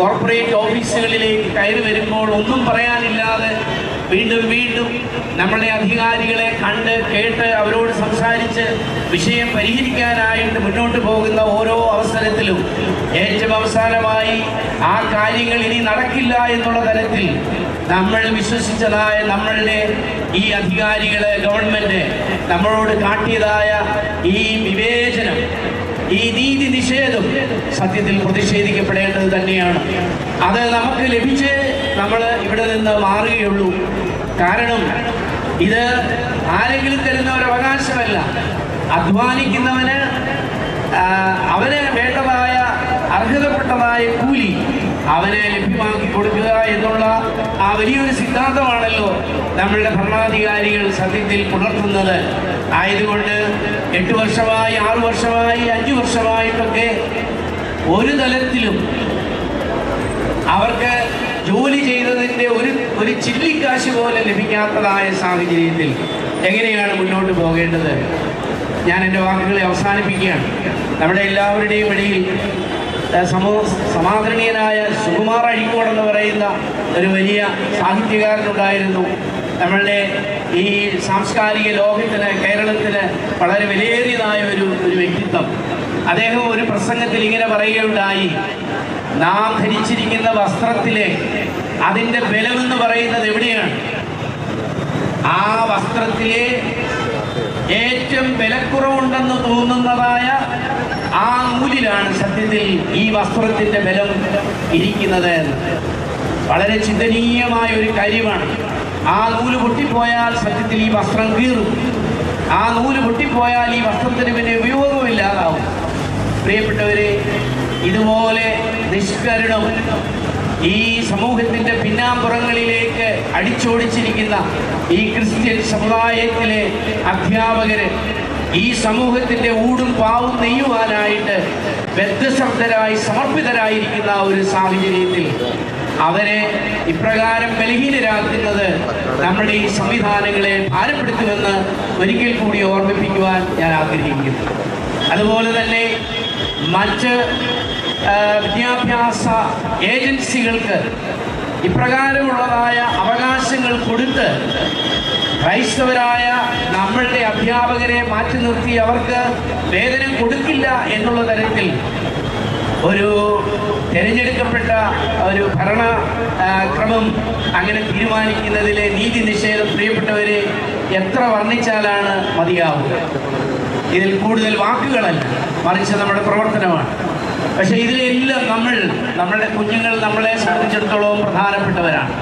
Corporate ഓഫീസുകളിലേക്ക് കയറി വരുമ്പോൾ ഒന്നും പറയാനില്ലാതെ വീണ്ടും വീണ്ടും നമ്മളുടെ അധികാരികളെ കണ്ട് കേട്ട് അവരോട് സംസാരിച്ച് വിഷയം പരിഹരിക്കാനായിട്ട് മുന്നോട്ട് പോകുന്ന ഓരോ അവസരത്തിലും ഏറ്റവും അവസാനമായി ആ കാര്യങ്ങൾ ഇനി നടക്കില്ല എന്നുള്ള തരത്തിൽ നമ്മൾ വിശ്വസിച്ചതായ നമ്മളുടെ ഈ അധികാരികളെ ഗവൺമെന്റ് നമ്മളോട് കാട്ടിയതായ ഈ വിവേചനം ഈ നീതി നിഷേധം സത്യത്തിൽ പ്രതിഷേധിക്കപ്പെടേണ്ടത് തന്നെയാണ്. അത് നമുക്ക് ലഭിച്ച് നമ്മൾ ഇവിടെ നിന്ന് മാറുകയുള്ളൂ. കാരണം ഇത് ആരെങ്കിലും തരുന്ന ഒരു അവകാശമല്ല. അധ്വാനിക്കുന്നവന് അവന് വേണ്ടതായ അർഹതപ്പെട്ടതായ കൂലി അവനെ ലഭ്യമാക്കി കൊടുക്കുക എന്നുള്ള ആ വലിയൊരു സിദ്ധാന്തമാണല്ലോ നമ്മളുടെ ഭരണാധികാരികൾ സത്യത്തിൽ പുലർത്തുന്നത് ആയതുകൊണ്ട് എട്ട് വർഷമായി ആറു വർഷമായി അഞ്ചു വർഷമായിട്ടൊക്കെ ഒരു തലത്തിലും അവർക്ക് ജോലി ചെയ്തതിന്റെ ഒരു ഒരു ചില്ലിക്കാശ് പോലും ലഭിക്കാത്തതായ സാഹചര്യത്തിൽ എങ്ങനെയാണ് മുന്നോട്ട് പോകേണ്ടത്? ഞാൻ എന്റെ വാക്കുകളെ അവസാനിപ്പിക്കുകയാണ്. നമ്മുടെ എല്ലാവരുടെയും ഇടയിൽ സമൂ സമാദരണീയനായ സുകുമാർ അഴിക്കോടെന്ന് പറയുന്ന ഒരു വലിയ സാഹിത്യകാരനുണ്ടായിരുന്നു. നമ്മളുടെ ഈ സാംസ്കാരിക ലോകത്തിന് കേരളത്തിന് വളരെ വിലയേറിയതായ ഒരു ഒരു വ്യക്തിത്വം. അദ്ദേഹം ഒരു പ്രസംഗത്തിൽ ഇങ്ങനെ പറയുകയുണ്ടായി. നാം ധരിച്ചിരിക്കുന്ന വസ്ത്രത്തിലെ അതിന്റെ ബലമെന്ന് പറയുന്നത് എവിടെയാണ്? ആ വസ്ത്രത്തിലെ ഏറ്റവും വിലക്കുറവുണ്ടെന്ന് തോന്നുന്നതായ ആ നൂലിലാണ് സത്യത്തിൽ ഈ വസ്ത്രത്തിന്റെ ബലം ഇരിക്കുന്നത്. വളരെ ചിന്തനീയമായ ഒരു കാര്യമാണ്. ആ നൂൽ പൊട്ടിപ്പോയാൽ സത്യത്തിൽ ഈ വസ്ത്രം കീറും. ആ നൂൽ പൊട്ടിപ്പോയാൽ ഈ വസ്ത്രത്തിന് പിന്നെ ഉപയോഗമില്ലാതാവും പ്രിയപ്പെട്ടവരെ ഇതുപോലെ നിഷ്കരണം ഈ സമൂഹത്തിന്റെ പിന്നാമ്പുറങ്ങളിലേക്ക് അടിച്ചോടിച്ചിരിക്കുന്ന ഈ ക്രിസ്ത്യൻ സമുദായത്തിലെ അധ്യാപകര് ഈ സമൂഹത്തിന്റെ ഊടും പാവും നെയ്യുവാനായിട്ട് ബദ്ധശബ്ദരായി സമർപ്പിതരായിരിക്കുന്ന ഒരു സാഹചര്യത്തിൽ അവരെ ഇപ്രകാരം ബലഹീനരാക്കുന്നത് നമ്മുടെ ഈ സംവിധാനങ്ങളെ ഭാരപ്പെടുത്തുമെന്ന് ഒരിക്കൽ കൂടി ഓർമ്മിപ്പിക്കുവാൻ ഞാൻ ആഗ്രഹിക്കുന്നു. അതുപോലെ തന്നെ മറ്റ് വിദ്യാഭ്യാസ ഏജൻസികൾക്ക് ഇപ്രകാരമുള്ളതായ അവകാശങ്ങൾ കൊടുത്ത് ക്രൈസ്തവരായ നമ്മളുടെ അധ്യാപകരെ മാറ്റി നിർത്തി അവർക്ക് വേതനം കൊടുക്കില്ല എന്നുള്ള തരത്തിൽ ഒരു തിരഞ്ഞെടുക്കപ്പെട്ട ഒരു ഭരണ ക്രമം അങ്ങനെ തീരുമാനിക്കുന്നതിലെ നീതി നിഷേധം പ്രിയപ്പെട്ടവരെ എത്ര വർണിച്ചാലാണ് മതിയാവുക ഇതിൽ കൂടുതൽ വാക്കുകളല്ല മറിച്ച് നമ്മുടെ പ്രവർത്തനമാണ്. പക്ഷെ ഇതിലെല്ലാം നമ്മൾ നമ്മളുടെ കുഞ്ഞുങ്ങൾ നമ്മളെ സംബന്ധിച്ചിടത്തോളം പ്രധാനപ്പെട്ടവരാണ്.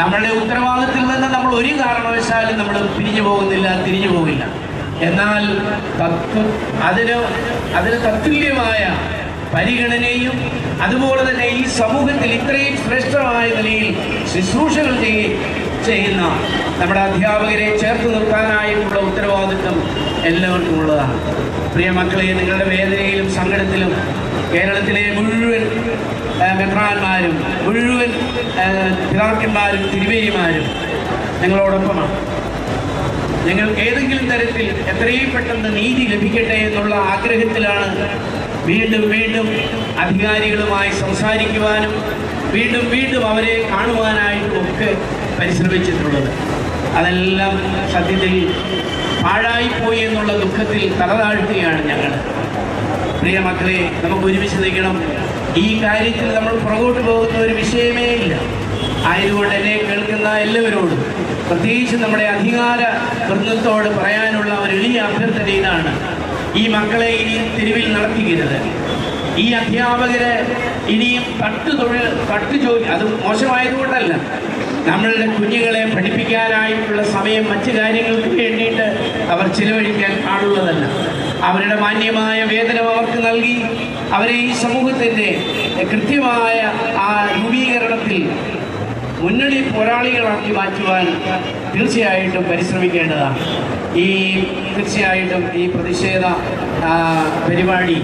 നമ്മളുടെ ഉത്തരവാദിത്തത്തിൽ നിന്ന് നമ്മൾ ഒരു കാരണവശാലും നമ്മൾ പിരിഞ്ഞു പോകുന്നില്ല തിരിഞ്ഞു പോകില്ല. എന്നാൽ തത്വ അതിന് അതിന് തത്തുല്യമായ പരിഗണനയും അതുപോലെ തന്നെ ഈ സമൂഹത്തിൽ ഇത്രയും ശ്രേഷ്ഠമായ നിലയിൽ ശുശ്രൂഷകൾ ചെയ്യ ചെയ്യുന്ന നമ്മുടെ അധ്യാപകരെ ചേർത്ത് നിർത്താനായിട്ടുള്ള ഉത്തരവാദിത്വം എല്ലാവർക്കും ഉള്ളതാണ്. പ്രിയ മക്കളെ നിങ്ങളുടെ വേദനയിലും സങ്കടത്തിലും കേരളത്തിലെ മുഴുവൻ മെത്രാന്മാരും മുഴുവൻ പിതാക്കന്മാരും തിരുവേരിമാരും നിങ്ങളോടൊപ്പമാണ്. നിങ്ങൾക്ക് ഏതെങ്കിലും തരത്തിൽ എത്രയും പെട്ടെന്ന് നീതി ലഭിക്കട്ടെ എന്നുള്ള ആഗ്രഹത്തിലാണ് വീണ്ടും വീണ്ടും അധികാരികളുമായി സംസാരിക്കുവാനും വീണ്ടും വീണ്ടും അവരെ കാണുവാനായിട്ടും ഒക്കെ പരിശ്രമിച്ചിട്ടുള്ളത്. അതെല്ലാം സത്യത്തിൽ പാഴായിപ്പോയി എന്നുള്ള ദുഃഖത്തിൽ തലതാഴ്ത്തുകയാണ് ഞങ്ങൾ. പ്രിയ മക്കളെ നമുക്ക് ഒരുമിച്ച് നിൽക്കണം. ഈ കാര്യത്തിൽ നമ്മൾ പുറകോട്ട് പോകുന്ന ഒരു വിഷയമേ ഇല്ല. ആയതുകൊണ്ട് എന്നെ കേൾക്കുന്ന എല്ലാവരോടും പ്രത്യേകിച്ച് നമ്മുടെ അധികാര വൃന്ദത്തോട് പറയാനുള്ള ഒരു എളിയ അഭ്യർത്ഥന ഇതാണ്. ഈ മക്കളെ ഇനിയും തെരുവിൽ നടത്തിക്കരുത്. ഈ അധ്യാപകര് ഇനിയും തട്ടു തൊഴിൽ തട്ടു ജോലി അത് മോശമായതുകൊണ്ടല്ല. നമ്മളുടെ കുഞ്ഞുങ്ങളെ പഠിപ്പിക്കാനായിട്ടുള്ള സമയം മറ്റു കാര്യങ്ങൾക്ക് വേണ്ടിയിട്ട് അവർ ചിലവഴിക്കാൻ പാടുള്ളതല്ല അവരുടെ മാന്യമായ വേതനം അവർക്ക് നൽകി അവരെ ഈ സമൂഹത്തിന്റെ കൃത്യമായ ആ രൂപീകരണത്തിൽ മുന്നണി പോരാളികളാക്കി മാറ്റുവാൻ തീർച്ചയായിട്ടും പരിശ്രമിക്കേണ്ടതാണ്. ഈ തീർച്ചയായിട്ടും ഈ പ്രതിഷേധ പരിപാടി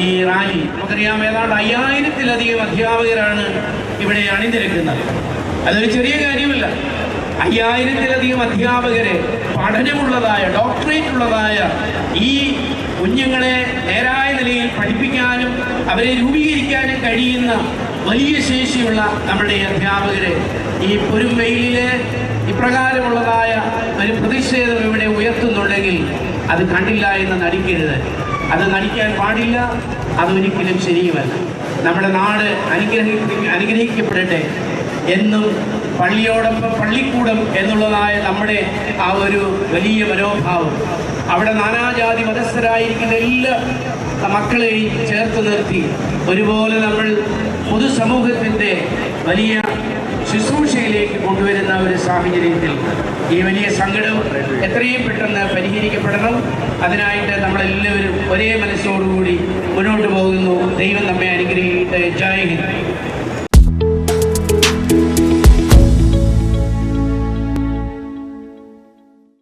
ഈ റാലി നമുക്കറിയാം ഏതാണ്ട് അയ്യായിരത്തിലധികം അധ്യാപകരാണ് ഇവിടെ അണിനിരക്കുന്നത്. അതൊരു ചെറിയ കാര്യമല്ല. അയ്യായിരത്തിലധികം അധ്യാപകരെ പഠനമുള്ളതായ ഡോക്ടറേറ്റ് ഉള്ളതായ ഈ കുഞ്ഞുങ്ങളെ നേരായ നിലയിൽ പഠിപ്പിക്കാനും അവരെ രൂപീകരിക്കാനും കഴിയുന്ന വലിയ ശേഷിയുള്ള നമ്മുടെ അധ്യാപകരെ ഈ പൊരും വെയിലിൽ ഇപ്രകാരമുള്ളതായ ഒരു പ്രതിഷേധം ഇവിടെ ഉയർത്തുന്നുണ്ടെങ്കിൽ അത് കണ്ടില്ല എന്ന് നടിക്കരുത്. അത് നടിക്കാൻ പാടില്ല അതൊരിക്കലും ശരിയുമല്ല. നമ്മുടെ നാട് അനുഗ്രഹി അനുഗ്രഹിക്കപ്പെടട്ടെ. എന്നും പള്ളിയോടൊപ്പം പള്ളിക്കൂടം എന്നുള്ളതായ നമ്മുടെ ആ ഒരു വലിയ മനോഭാവം. അവിടെ നാനാജാതി മതസ്ഥരായിരിക്കുന്ന എല്ലാ മക്കളെയും ചേർത്ത് നിർത്തി ഒരുപോലെ നമ്മൾ പൊതുസമൂഹത്തിന്റെ വലിയ ശുശ്രൂഷയിലേക്ക് കൊണ്ടുവരുന്ന ഒരു സാഹചര്യത്തിൽ ഈ വലിയ സങ്കടം എത്രയും പെട്ടെന്ന് പരിഹരിക്കപ്പെടണം. അതിനായിട്ട് നമ്മളെല്ലാവരും ഒരേ മനസ്സോടുകൂടി മുന്നോട്ട് പോകുന്നു. ദൈവം നമ്മെ അനുഗ്രഹിക്കട്ടെ. ജയ് ഹിന്ദ്.